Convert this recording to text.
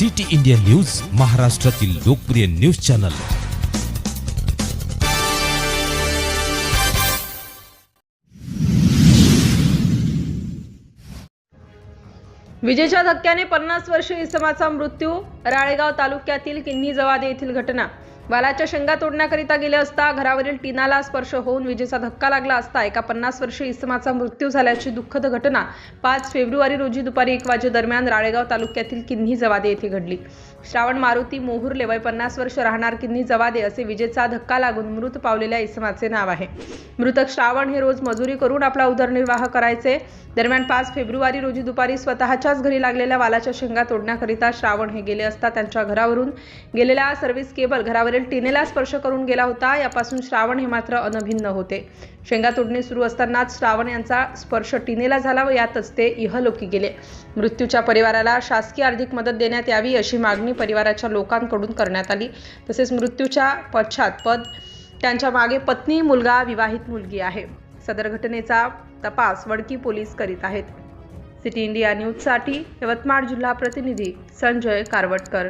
City India news महाराष्ट्रातील लोकप्रिय news channel. विजेच्या धक्क्याने पन्नास वर्षीय इसमाचा मृत्यू राळेगाव तालुक्यातील किन्नी जवादे येथील घटना. बालाच्या शेंगा तोडण्याकरिता गेले असता घरावरील टिनाला स्पर्श होऊन विजेचा धक्का लागला असता एका पन्नास वर्षीय इसमाचा मृत्यू झाल्याची दुःखद घटना पाच फेब्रुवारी रोजी दुपारी एक वाजेदरम्यान राळेगाव तालुक्यातील किन्ही जवादे येथे घडली. श्रावण मारुती मोहुर्ले वय पन्नास वर्ष राहणार किन्ही जवादे असे विजेचा धक्का लागून मृत पावलेल्या इसमाचे नाव आहे. मृतक श्रावण हे रोज मजुरी करून आपला उदरनिर्वाह करायचे. दरम्यान पाच फेब्रुवारी रोजी दुपारी स्वतःच्याच घरी लागलेल्या वालाच्या शेंगा तोडण्याकरिता श्रावण हे गेले असता त्यांच्या घरावरून गेलेला सर्व्हिस केबल घरावरील टिनेला स्पर्श करून गेला होता. यापासून श्रावण हे मात्र अनभिन्न होते. शेंगा तोडणी सुरू असतानाच श्रावण यांचा स्पर्श टिनेला झाला व यातच ते इहलोकी गेले. मृत्यूच्या परिवाराला शासकीय आर्थिक मदत देण्यात यावी अशी मागणी परिवाराच्या लोकांकडून करण्यात आली. तसेच मृत्यूच्या पश्चात पद त्यांच्या मागे पत्नी मुलगा विवाहित मुलगी आहे. सदर घटनेचा तपास वडकी पोलीस करीत आहेत. सिटी इंडिया न्यूजसाठी यवतमाळ जिल्हा प्रतिनिधी संजय कारवटकर.